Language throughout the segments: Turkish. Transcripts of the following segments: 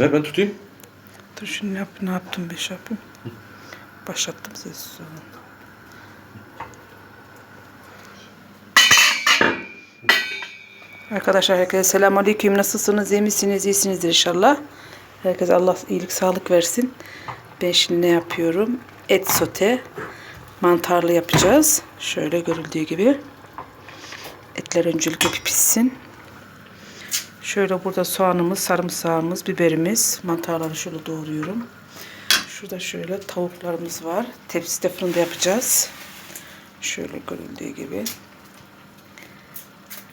Ver ben tutayım. Dur şimdi yap, ne yaptım ben şey yapayım. Başlattım sessiz olun. Arkadaşlar herkese selamun aleyküm. Nasılsınız? İyi misiniz? İyisinizdir inşallah. Herkese Allah iyilik sağlık versin. Ben şimdi ne yapıyorum? Et sote. Mantarlı yapacağız. Şöyle görüldüğü gibi. Etler öncelikle bir pişsin. Şöyle burada soğanımız, sarımsağımız, biberimiz. Mantarları şöyle doğruyorum. Şurada şöyle tavuklarımız var. Tepside fırında yapacağız. Şöyle görüldüğü gibi.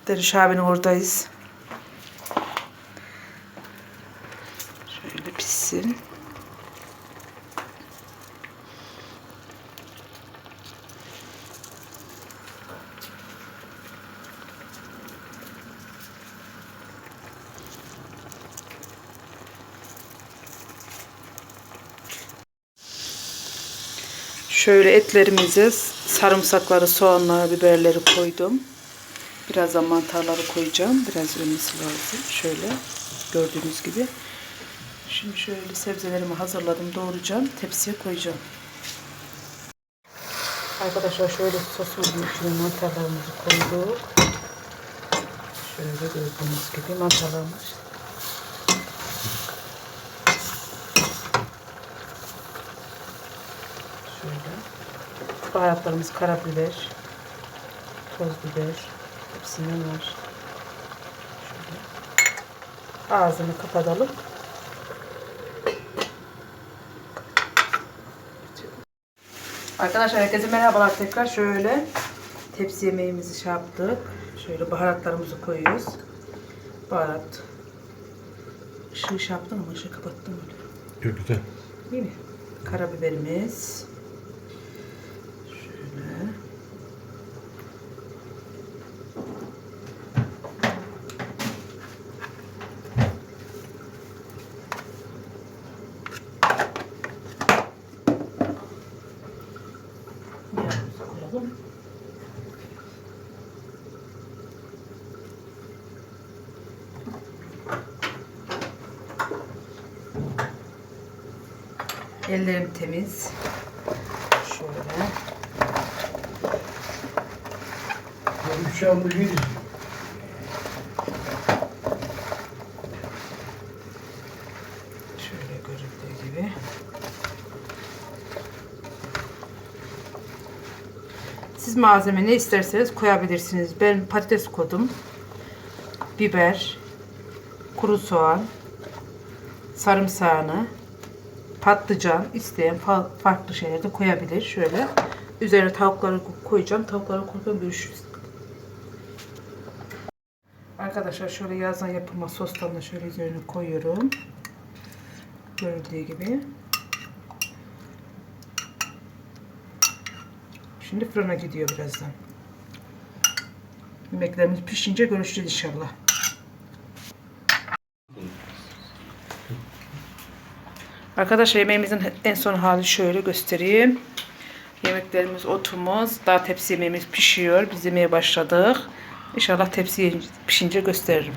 Deriş abinin oradayız. Şöyle pişsin. Şöyle etlerimize sarımsakları, soğanları, biberleri koydum. Birazdan mantarları koyacağım. Biraz ölmesi lazım. Şöyle gördüğünüz gibi. Şimdi şöyle sebzelerimi hazırladım. Doğrayacağım. Tepsiye koyacağım. Arkadaşlar şöyle sosun içine mantarlarımızı koyduk. Şöyle gördüğünüz gibi mantarlarımız. Şöyle. Baharatlarımız karabiber, toz biber, hepsinden var. Şöyle. Ağzını kapatalım. Arkadaşlar herkese merhabalar tekrar. Şöyle tepsi yemeğimizi şey yaptık. Şöyle baharatlarımızı koyuyoruz. Baharat. Işığı şey yaptım ama ışığı kapattım öyle. Yok güzel. İyi mi? Karabiberimiz. Ellerim temiz. Şöyle. Uçağımı bir Şöyle görüldüğü gibi. Siz malzeme ne isterseniz koyabilirsiniz. Ben patates koydum. Biber, kuru soğan, sarımsağını, patlıcan isteyen fa- farklı şeyler de koyabilir. Şöyle üzerine tavukları ko- koyacağım. Tavukları koyarken görüşürüz. Arkadaşlar şöyle yazdan yapılma sostan da şöyle üzerine koyuyorum. Görüldüğü gibi. Şimdi fırına gidiyor birazdan. Yemeklerimiz pişince görüşeceğiz inşallah. Arkadaşlar yemeğimizin en son hali şöyle göstereyim. Yemeklerimiz, otumuz, daha tepsi yemeğimiz pişiyor. Biz yemeye başladık. İnşallah tepsi pişince gösteririm.